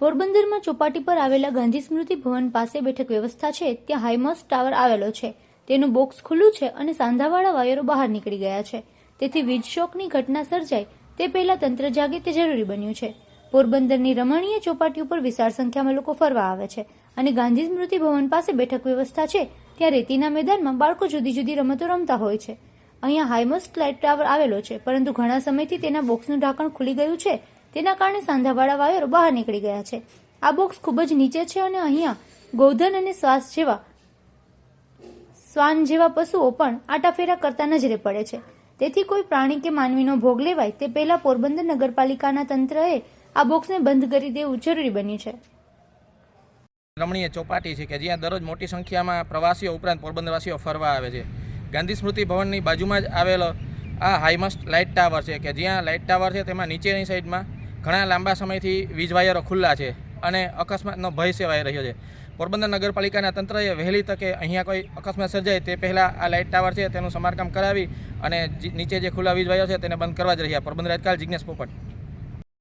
પોરબંદરમાં ચોપાટી પર આવેલા ગાંધી સ્મૃતિ ભવન પાસે બેઠક વ્યવસ્થા છે. ત્યાં હાઈમસ્ટ ટાવર આવેલો છે. તેનું બોક્સ ખુલ્લું છે અને સાંધાવાળા વાયરો બહાર નીકળી ગયા છે. તેથી વીજ શોકની ઘટના સર્જાય તે પહેલા તંત્ર જાગે તે જરૂરી બન્યું છે. પોરબંદરની રમણીય ચોપાટી ઉપર વિશાળ સંખ્યામાં લોકો ફરવા આવે છે અને ગાંધી સ્મૃતિ ભવન પાસે બેઠક વ્યવસ્થા છે. ત્યાં રેતીના મેદાનમાં બાળકો જુદી જુદી રમતો રમતા હોય છે. અહીંયા હાઈમસ્ટ લાઇટ ટાવર આવેલો છે, પરંતુ ઘણા સમયથી તેના બોક્સનું ઢાંકણ ખુલી ગયું છે. તેના કારણે સાંધાવાળા વાયરો બહાર નીકળી ગયા છે. આ બોક્સ ખૂબ જ નીચે છે અને અહીંયા ગોધન અને શ્વાસ જેવા શ્વાન જેવા પશુઓ પણ આટાફેરા કરતા નજરે પડે છે. તેથી કોઈ પ્રાણી કે માનવીનો ભોગ લેવાય તે પહેલા પોરબંદર નગરપાલિકાના તંત્રએ આ બોક્સને બંધ કરી દેવું જરૂરી બન્યું છે. રમણીય ચોપાટી છે કે જ્યાં દરરોજ મોટી સંખ્યામાં પ્રવાસીઓ ઉપરાંત પોરબંદરવાસીઓ ફરવા આવે છે. ગાંધી સ્મૃતિ ભવનની બાજુમાં જ આવેલો આ હાઈમસ્ટ લાઇટ ટાવર છે કે જ્યાં લાઇટ ટાવર છે તેમાં નીચેની સાઈડમાં ઘણા લાંબા સમયથી વીજ વાયરો ખુલ્લા છે અને અકસ્માતનો ભય સેવાઈ રહ્યો છે. પોરબંદર નગરપાલિકાના તંત્રએ વહેલી તકે અહીંયા કોઈ અકસ્માત સર્જાય તે પહેલાં આ લાઇટ ટાવર છે તેનું સમારકામ કરાવી અને નીચે જે ખુલ્લા વીજ વાયરો છે તેને બંધ કરવા જ રહ્યા. પોરબંદર આજકાલ જિજ્ઞેશ પોપટ.